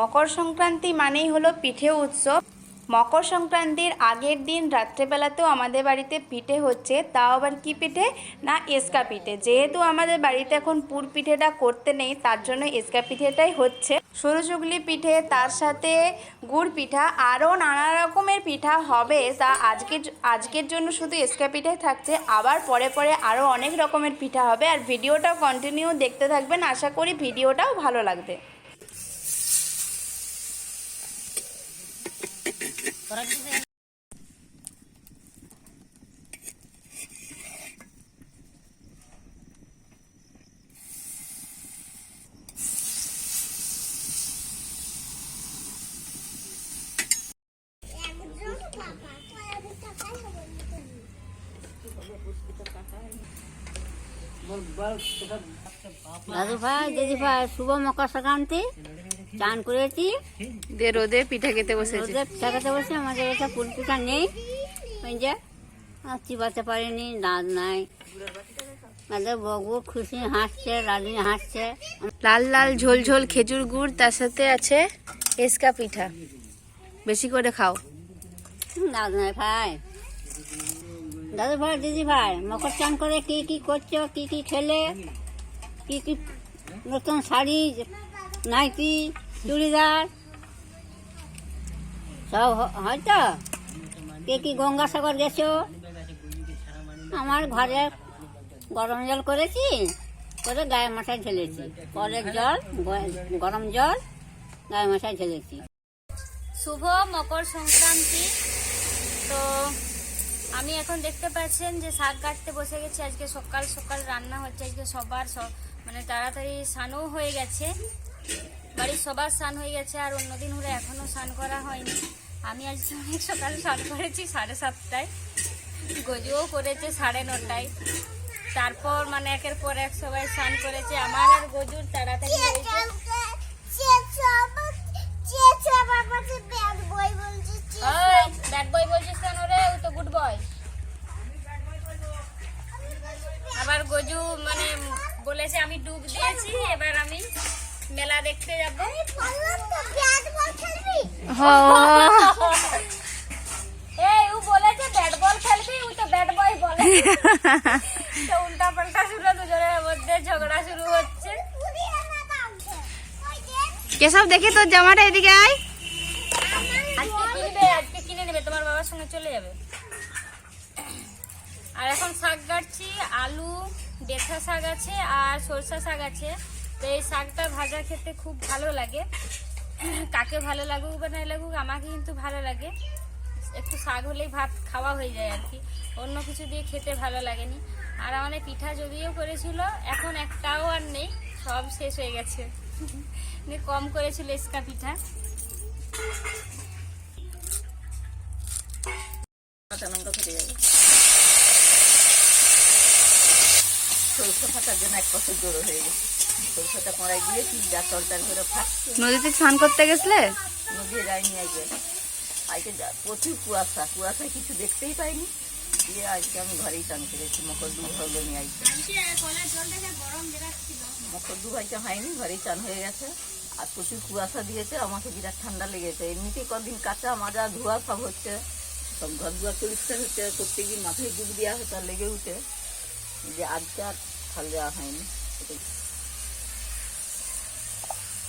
মকর সংক্রান্তি মানেই হলো পিঠে উৎসব। মকর সংক্রান্তির আগের দিন রাত্রেবেলাতেও আমাদের বাড়িতে পিঠে হচ্ছে, তাও আবার কি পিঠে? না, এসকা পিঠে। যেহেতু আমাদের বাড়িতে এখন পুর পিঠেটা করতে নেই, তার জন্য এসকা পিঠেটাই হচ্ছে। সরু চুগলি পিঠে, তার সাথে গুড় পিঠা, আরও নানা রকমের পিঠা হবে। তা আজকের আজকের জন্য শুধু এসকা পিঠে থাকছে। আবার পরে পরে আরও অনেক রকমের পিঠা হবে। আর ভিডিওটাও কন্টিনিউ দেখতে থাকবেন। আশা করি ভিডিওটাও ভালো লাগবে। দাদু ভাই দিদি ভাই শুভ মকর সংক্রান্তি চান করেছি। দিয়ে রোদে পিঠা খেতে বসেছে। রোদে পিঠা খেতে বসে আমাদের এটা পুল পিঠা নেই। ওই যে চিবাতে পারিনি দাঁত নাই। আমাদের বগু খুশি হাসছে রাজনী হাসছে। লাল লাল ঝোল ঝোল খেজুর গুড় তার সাথে আছে এসকা পিঠা। বেশি করে খাও। দাঁত নাই ভাই। দাদু ভাই দিদি ভাই মকর চান করে কি কি করছ কি কি খেলে কি কি নতুন শাড়ি নাইটি, চুড়িদার, সব হ- হয়তো? কে কি গঙ্গাসাগর গেছো? আমার ঘরে গরম জল করেছি, করে গায়ে মাথায় ঢেলেছি। কলের জল গরম জল, গায়ে মাথায় ঢেলেছি। শুভ মকর সংক্রান্তি। তো আমি এখন দেখতে পাচ্ছেন যে শাক কাটতে বসে গেছি। আজকে সকাল সকাল রান্না হচ্ছে, আজকে সবার সব মানে তাড়াতাড়ি স্নানও হয়ে গেছে। বাড়ির সবার স্নান হয়ে গেছে আর অন্যদিন হলে এখনও স্নান করা হয়নি। আমি আজ অনেক সকালে স্নান করেছি সাড়ে সাতটায়। গজুও করেছে সাড়ে নটায়। তারপর মানে একের পর এক সবাই স্নান করেছে। আমার আর গজুর তাড়াতাড়ি হয়েছে দেখতে যাব। এই ও বলেছে ব্যাট বল খেলবি তো ব্যাট বয় বলে। তো উল্টা পাল্টা শুরু দুজনের মধ্যে ঝগড়া শুরু হচ্ছে। কেসব দেখি তোর জামাটা এদিকে আয়। আজকে কিনবে আজকে কিনে নেবে তোমার বাবার সঙ্গে চলে যাবে। আর এখন শাক কাটছি আলু বেথা শাক আছে আর সরষা শাক আছে। তো এই শাকটা ভাজা খেতে খুব ভালো লাগে। কাকে ভালো লাগুক বা নাই লাগুক, আমাকে কিন্তু ভালো লাগে। একটু শাক হলেই ভাত খাওয়া হয়ে যায় আর কি। অন্য কিছু দিয়ে খেতে ভালো লাগেনি। আর আমাদের পিঠা যদিও করেছিল, এখন একটাও আর নেই, সব শেষ হয়ে গেছে। কম করেছিল এসকা পিঠা। সরষে ফাটার জন্য এক বছর জোড়ো হয়ে গেছে। সরষেটা কড়াই দিয়েছি যা তরকারি করে ফাটছে নদীতে স্নান করতে গেছলে? নদী যায়নি আজকে। আজকে প্রচুর কুয়াশা। কুয়াশায় কিছু দেখতেই পাইনি। দিয়ে আজকে আমি ঘরেই চান করেছি। মকর দু হলো নিয়ে আইছে মকর দু আইতে হয়নি ঘরেই চান হয়ে গেছে। আর প্রচুর কুয়াশা দিয়েছে। আমাকে বিরাট ঠান্ডা লেগেছে। এমনিতেই কদিন কাঁচা মাজা ধোয়া সব হচ্ছে। সব ঘর দুয়ার পরিষ্কার হচ্ছে। করতে গিয়ে মাথায় ডুব দেওয়া হচ্ছে আর লেগে উঠে। যে আজকে আর ফল দেওয়া হয়নি এটাই। মাধুরী মিলা আছে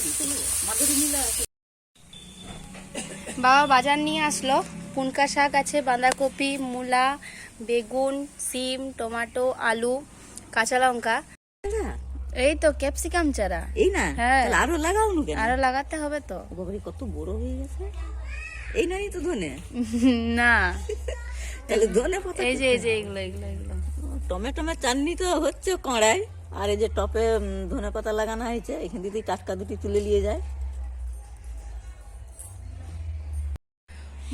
বাবা বাজার নিয়ে আসলো। পুনকা শাক আছে বাঁধাকপি মূলা বেগুন সিম টমেটো আলু কাঁচা লঙ্কা। এই তো ক্যাপসিকাম চারা। এই না? হ্যাঁ। আরও লাগাও নো? কেন আরও লাগাতে হবে তো। ও বাবারে কত বড় হয়ে গেছে। এই নাই তো ধনে। না। তাহলে ধনে পাতা এই যে এই যে এগুলো এগুলো এগুলো। টমেটোমের চাটনি তো হচ্ছে কড়াই। আর এই যে টপে ধনে পাতা লাগানো হয়েছে, এখান থেকে টাটকা দুটি তুলে নিয়ে যায়।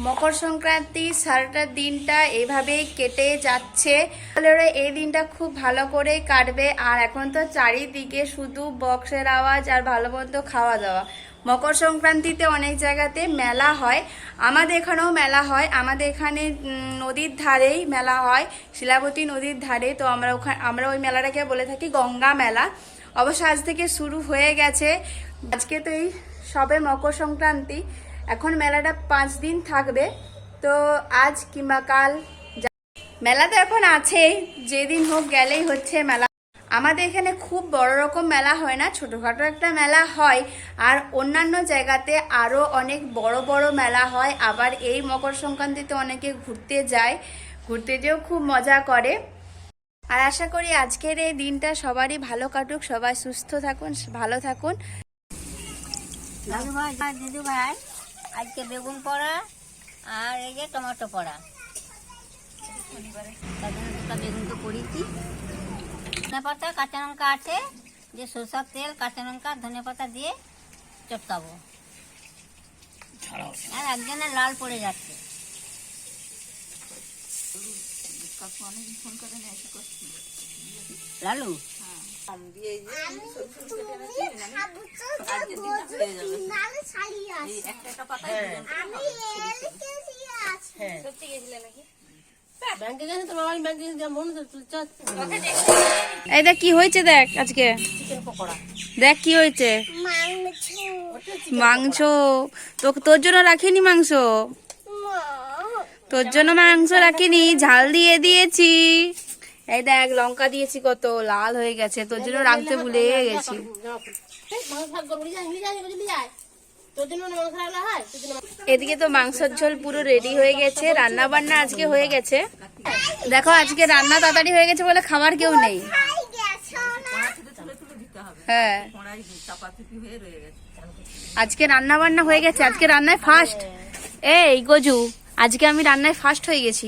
মকর সংক্রান্তি সারাটা দিনটা এভাবেই কেটে যাচ্ছে। এই দিনটা খুব ভালো করে কাটবে। আর এখন তো চারিদিকে শুধু বক্সের আওয়াজ আর ভালো মন্দ খাওয়া দাওয়া। মকর সংক্রান্তিতে অনেক জায়গাতে মেলা হয়। আমাদের এখানেও মেলা হয়। আমাদের এখানে নদীর ধারেই মেলা হয়। শিলাবতী নদীর ধারে। তো আমরা ওখানে আমরা ওই মেলাটাকে বলে থাকি গঙ্গা মেলা। অবশ্য আজ থেকে শুরু হয়ে গেছে। আজকে তো এই সবে মকর সংক্রান্তি এখন মেলাটা পাঁচ দিন থাকবে। তো আজ কিংবা কাল মেলা তো এখন আছেই। যেদিন হোক গেলেই হচ্ছে মেলা। আমাদের এখানে খুব বড় রকম মেলা হয় না, ছোটোখাটো একটা মেলা হয়। আর অন্যান্য জায়গাতে আরও অনেক বড় বড় মেলা হয়। আবার এই মকর সংক্রান্তিতে অনেকে ঘুরতে যায়, ঘুরতে যেও খুব মজা করে। আর আশা করি আজকের এই দিনটা সবারই ভালো কাটুক, সবাই সুস্থ থাকুন, ভালো থাকুন। আজকে বেগুন পড়া আর এই যে টমেটো পড়া। বেগুন তো করেছি ধনে পাতা কাঁচা লঙ্কা আছে যে সরষার তেল কাঁচা লঙ্কা ধনে পাতা দিয়ে চটকাবো। আর একজনের লাল পড়ে যাচ্ছে। লালু? হয়ে। একটা করে খাবে। সত্যি গেছিলে নাকি? এই দেখ কি হয়েছে দেখ আজকে? দেখ কি হয়েছে? মাংস। তো তোর জন্য রাখিনি মাংস? তোর জন্য মাংস রাখিনি ঝাল দিয়ে দিয়েছি। এই দেখ লঙ্কা দিয়েছি কত লাল হয়ে গেছে তোর জন্য রাখতে ভুলে গেছি। এদিকে তো মাংসের ঝোল পুরো রেডি হয়ে গেছে রান্না বান্না আজকে হয়ে গেছে। দেখো, আজকে রান্না তাড়াতাড়ি হয়ে গেছে বলে খাবার কেউ নেই। থেকে হ্যাঁ। আজকে রান্না বান্না হয়ে গেছে, আজকে রান্নায় ফার্স্ট এই গজু, আজকে আমি রান্নায় ফার্স্ট হয়ে গেছি।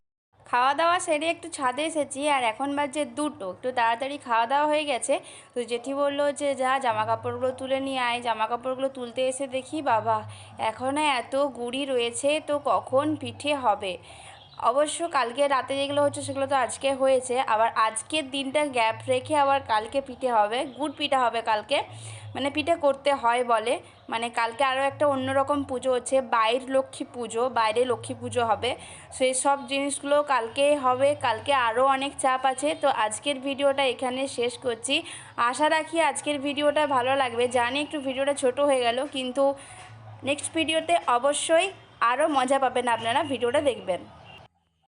খাওয়া দাওয়া সেরে একটু ছাদে এসেছি আর এখন বাজে দুটো। একটু তাড়াতাড়ি খাওয়া দাওয়া হয়ে গেছে। তো জেঠি বলল যে, যা জামা কাপড়গুলো তুলে নিয়ে আয়। জামা কাপড়গুলো তুলতে এসে দেখি, বাবা এখনও এত গুড়ি রয়েছে, তো কখন পিঠে হবে? অবশ্য কালকে রাতে যেগুলো হচ্ছে সেগুলো তো আজকে হয়েছে। আবার আজকের দিনটা গ্যাপ রেখে আবার কালকে পিঠে হবে। গুড় পিঠা হবে কালকে। মানে পিঠে করতে হয় বলে। মানে কালকে আরও একটা অন্যরকম পুজো হচ্ছে, বাইর লক্ষ্মী পুজো, বাইরে লক্ষ্মী পুজো হবে। সেই সব জিনিসগুলো কালকে হবে। কালকে আরও অনেক চাপ আছে। তো আজকের ভিডিওটা এখানে শেষ করছি। আশা রাখি আজকের ভিডিওটা ভালো লাগবে। জানি একটু ভিডিওটা ছোট হয়ে গেল, কিন্তু নেক্সট ভিডিওতে অবশ্যই আরও মজা পাবেন আপনারা। ভিডিওটা দেখবেন।